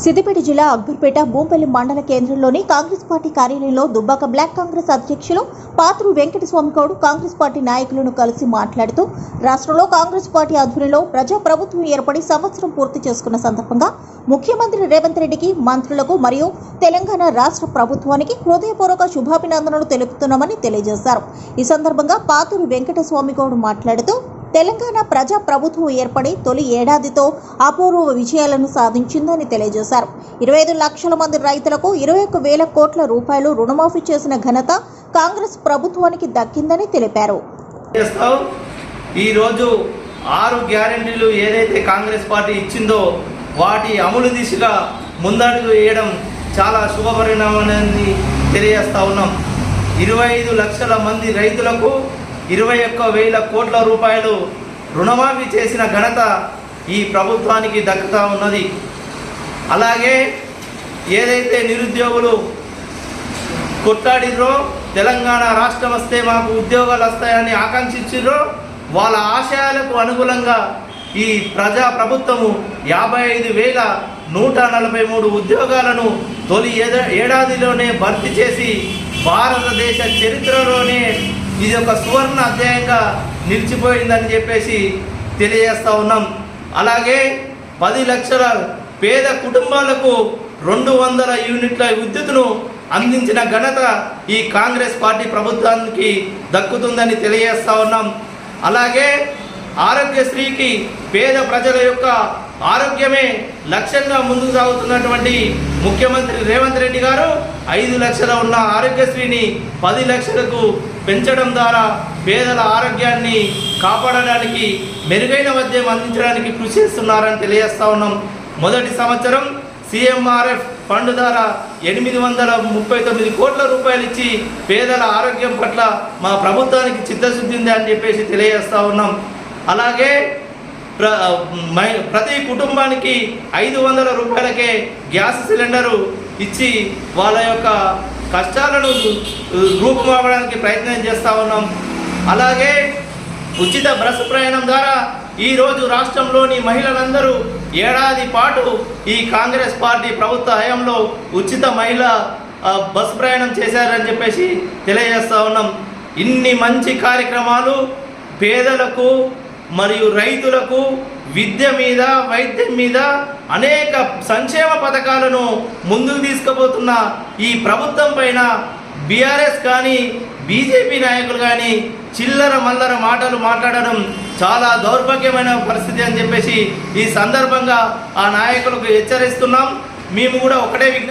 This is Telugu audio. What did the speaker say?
సిద్దిపేట జిల్లా అక్బర్పేట భూంపల్లి మండల కేంద్రంలోని కాంగ్రెస్ పార్టీ కార్యాలయంలో దుబ్బాక బ్లాక్ కాంగ్రెస్ అధ్యక్షులు పాత్రు వెంకటస్వామి గౌడ్ కాంగ్రెస్ పార్టీ నాయకులను కలిసి మాట్లాడుతూ రాష్ట్రంలో కాంగ్రెస్ పార్టీ ఆధ్వర్యంలో ప్రజా ప్రభుత్వం ఏర్పడి సంవత్సరం పూర్తి చేసుకున్న సందర్భంగా ముఖ్యమంత్రి రేవంత్ రెడ్డికి మంత్రులకు మరియు తెలంగాణ రాష్ట్ర ప్రభుత్వానికి హృదయపూర్వక శుభాభినందనలు తెలుపుతున్నామని తెలియజేశారు. ఈ సందర్భంగా పాతూరు వెంకటస్వామి గౌడ్ మాట్లాడుతూ తెలంగాణ ప్రజా ప్రభుత్వం ఏర్పడి తొలి ఏడాదితో అపూర్వ విజయాలను సాధించిందని తెలియజేశారు. ఇరవై ఐదు లక్షల మంది రైతులకు ఇరవై ఒక్క వేల కోట్ల రూపాయలు రుణమాఫీ చేసిన ఘనత కాంగ్రెస్ ప్రభుత్వానికి దక్కిందని తెలిపారు. ఈరోజు ఆరు గ్యారెంటీలు ఏదైతే కాంగ్రెస్ పార్టీ ఇచ్చిందో వాటి అమలు దిశగా ముందడుగు వేయడం చాలా శుభపరిణామాన్ని తెలియజేస్తా ఉన్నాం. ఇరవై ఐదు లక్షల మంది రైతులకు ఇరవై ఒక్క వేల కోట్ల రూపాయలు రుణమాఫీ చేసిన ఘనత ఈ ప్రభుత్వానికి దక్కుతా ఉన్నది. అలాగే ఏదైతే నిరుద్యోగులు కొట్లాడిర్రో తెలంగాణ రాష్ట్రం వస్తే మాకు ఉద్యోగాలు వస్తాయని ఆకాంక్షించిర్రో వాళ్ళ ఆశయాలకు అనుగుణంగా ఈ ప్రజా ప్రభుత్వము యాభై ఐదు వేల నూట నలభై మూడు ఉద్యోగాలను తొలి ఏడాదిలోనే భర్తీ చేసి భారతదేశ చరిత్రలోనే ఇది ఒక సువర్ణ అధ్యాయంగా నిలిచిపోయిందని చెప్పేసి తెలియజేస్తూ ఉన్నాం. అలాగే పది లక్షల పేద కుటుంబాలకు రెండు వందల యూనిట్ల విద్యుత్తును అందించిన ఘనత ఈ కాంగ్రెస్ పార్టీ ప్రభుత్వానికి దక్కుతుందని తెలియజేస్తూ ఉన్నాం. అలాగే ఆరోగ్యశ్రీకి పేద ప్రజల యొక్క ఆరోగ్యమే లక్ష్యంగా ముందుకు సాగుతున్నటువంటి ముఖ్యమంత్రి రేవంత్ రెడ్డి గారు ఐదు లక్షల ఉన్న ఆరోగ్యశ్రీని పది లక్షలకు పెంచడం ద్వారా పేదల ఆరోగ్యాన్ని కాపాడడానికి మెరుగైన మద్యం అందించడానికి కృషి చేస్తున్నారని తెలియజేస్తా ఉన్నాం. మొదటి సంవత్సరం సిఎంఆర్ఎఫ్ ఫండ్ ద్వారా ఎనిమిది వందల ముప్పై తొమ్మిది కోట్ల రూపాయలు ఇచ్చి పేదల ఆరోగ్యం పట్ల మా ప్రభుత్వానికి చిత్తశుద్ధి ఉంది అని చెప్పేసి తెలియజేస్తా ఉన్నాం. అలాగే ప్ర మై- ప్రతి కుటుంబానికి ఐదు వందల రూపాయలకే గ్యాస్ సిలిండరు ఇచ్చి వాళ్ళ యొక్క కష్టాలను రూపుమాపడానికి ప్రయత్నం చేస్తూ ఉన్నాం. అలాగే ఉచిత బస్సు ప్రయాణం ద్వారా ఈరోజు రాష్ట్రంలోని మహిళలందరూ ఏడాది పాటు ఈ కాంగ్రెస్ పార్టీ ప్రభుత్వ హయాంలో ఉచిత మహిళ బస్ ప్రయాణం చేశారని చెప్పేసి తెలియజేస్తూ ఉన్నాం. ఇన్ని మంచి కార్యక్రమాలు పేదలకు మరియు రైతులకు విద్య మీద వైద్యం మీద అనేక సంక్షేమ పథకాలను ముందుకు తీసుకుపోతున్న ఈ ప్రభుత్వం పైన బీఆర్ఎస్ కానీ బీజేపీ నాయకులు కానీ చిల్లర మల్లర మాటలు మాట్లాడడం చాలా దౌర్భాగ్యమైన పరిస్థితి అని చెప్పేసి ఈ సందర్భంగా ఆ నాయకులకు హెచ్చరిస్తున్నాం. మేము కూడా ఒకటే విజ్ఞప్తి